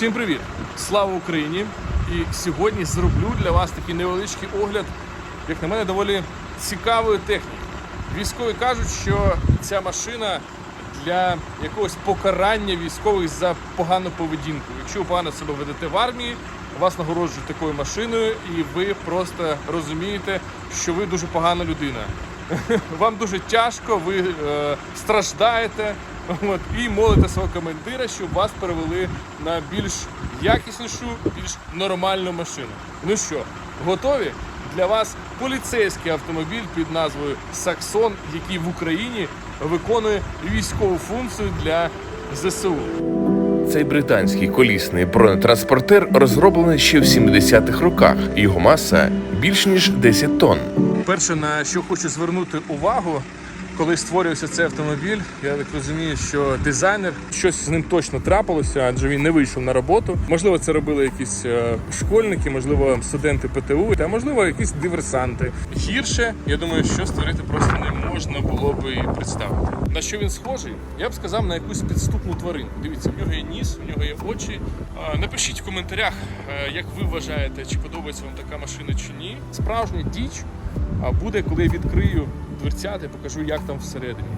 Всім привіт! Слава Україні! І сьогодні зроблю для вас такий невеличкий огляд, як на мене, доволі цікавої техніки. Військові кажуть, що ця машина для якогось покарання військових за погану поведінку. Якщо ви погано себе ведете в армії, вас нагороджують такою машиною, і ви просто розумієте, що ви дуже погана людина. Вам дуже тяжко, ви е, страждаєте от, і молите свого командира, щоб вас перевели на більш якіснішу, більш нормальну машину. Ну що, готові? Для вас поліцейський автомобіль під назвою Саксон, який в Україні виконує військову функцію для ЗСУ. Цей британський колісний бронетранспортер розроблений ще в 70-х роках. Його маса більш ніж 10 тонн. Перше, на що хочу звернути увагу, коли створювався цей автомобіль, я так розумію, що дизайнер щось з ним точно трапилося, адже він не вийшов на роботу. Можливо, це робили якісь е, школьники, можливо, студенти ПТУ, та можливо, якісь диверсанти. Гірше, я думаю, що створити просто не можна було би і представити. На що він схожий? Я б сказав на якусь підступну тварину. Дивіться, в нього є ніс, в нього є очі. Напишіть в коментарях, е, як ви вважаєте, чи подобається вам така машина чи ні. Справжня діч а буде, коли я відкрию дверцята і покажу, як там всередині.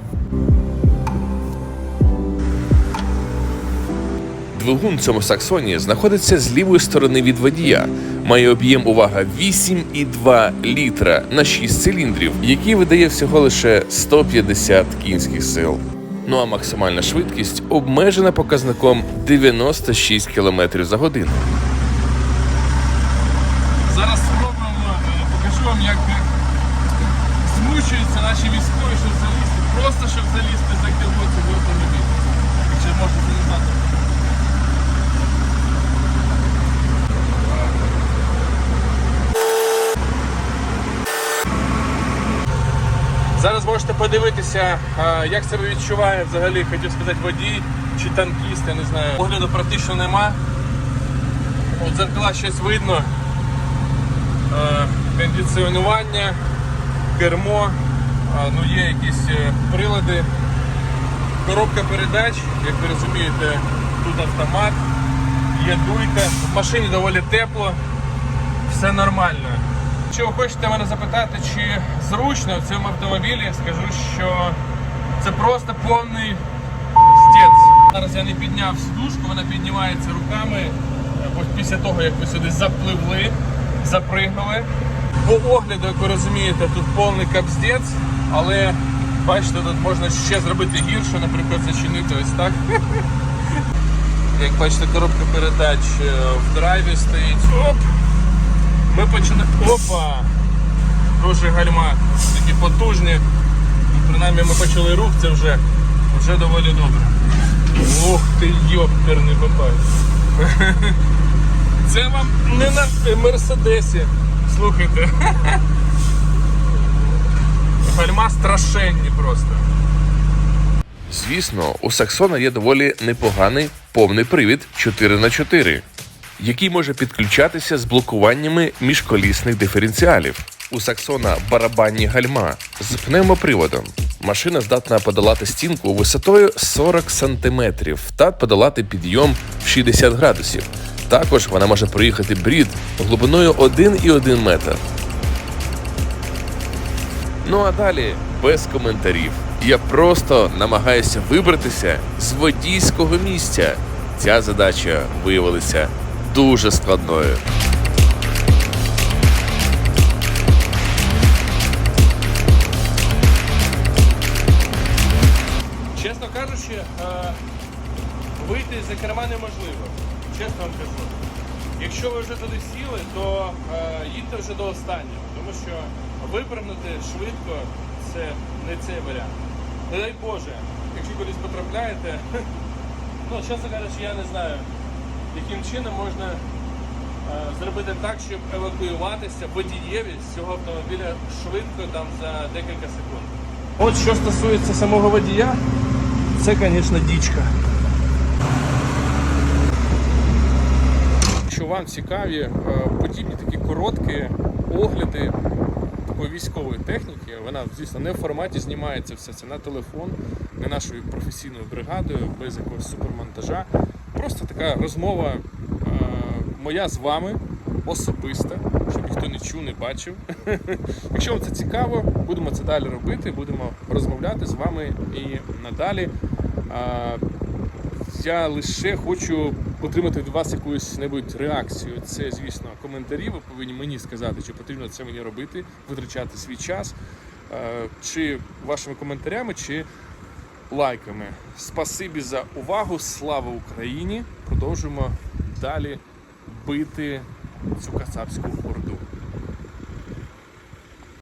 Двигун в цьому саксоні знаходиться з лівої сторони від водія. Має об'єм увага 8,2 літра на 6 циліндрів, який видає всього лише 150 кінських сил. Ну а максимальна швидкість обмежена показником 96 км за годину. Зараз спробуємо, е, покажу вам, як е, наші військові, щоб залізти. Просто щоб залізти за кермо цього автомобіля. Якщо можна назвати. Зараз можете подивитися, як себе відчуває взагалі, хотів сказати, водій чи танкіст, я не знаю. Огляду практично нема. От зеркала щось видно. Е, кондиціонування, кермо, ну є якісь е, прилади, коробка передач, як ви розумієте, тут автомат, є дуйка, в машині доволі тепло, все нормально. Якщо ви хочете мене запитати, чи зручно в цьому автомобілі, скажу, що це просто повний стець. Зараз я не підняв сидушку, вона піднімається руками е, після того, як ви сюди запливли, запригнули. По огляду, як ви розумієте, тут повний капздець, але бачите, тут можна ще зробити гірше, наприклад, зачинити ось так. Як бачите, коробка передач е, в драйві стоїть. Оп! Ми починаємо. Опа! Дуже гальма, такі потужні. Принаймні ми почали рух, це вже, вже доволі добре. Ох ти йоперний бабай. Це вам не на Мерседесі. Слухайте. Гальма страшенні просто. Звісно, у Саксона є доволі непоганий повний привід 4х4, який може підключатися з блокуваннями міжколісних диференціалів. У Саксона барабанні гальма з пневмоприводом. Машина здатна подолати стінку висотою 40 см та подолати підйом в 60 градусів. Також вона може проїхати брід глибиною 1,1 метр. Ну а далі без коментарів. Я просто намагаюся вибратися з водійського місця. Ця задача виявилася дуже складною. Чесно кажучи, е, вийти за керма неможливо. Чесно вам кажу. Якщо ви вже туди сіли, то е, їдьте вже до останнього, тому що випрямити швидко це не цей варіант. Не дай Боже, якщо кудись потрапляєте, ну чесно кажучи, я не знаю, яким чином можна е, зробити так, щоб евакуюватися водієві з цього автомобіля швидко там за декілька секунд. От що стосується самого водія, це, звісно, дічка. Вам цікаві е, подібні такі короткі огляди такої військової техніки, вона, звісно, не в форматі знімається все це на телефон, не нашою професійною бригадою, без якогось супермонтажа. просто така розмова е, моя з вами особиста, щоб ніхто не чув, не бачив. Якщо вам це цікаво, будемо це далі робити, будемо розмовляти з вами і надалі. Е, я лише хочу отримати від вас якусь небудь реакцію. Це, звісно, коментарі. Ви повинні мені сказати, чи потрібно це мені робити, витрачати свій час, е, чи вашими коментарями, чи лайками. Спасибі за увагу. Слава Україні! Продовжуємо далі бити цю кацапську орду.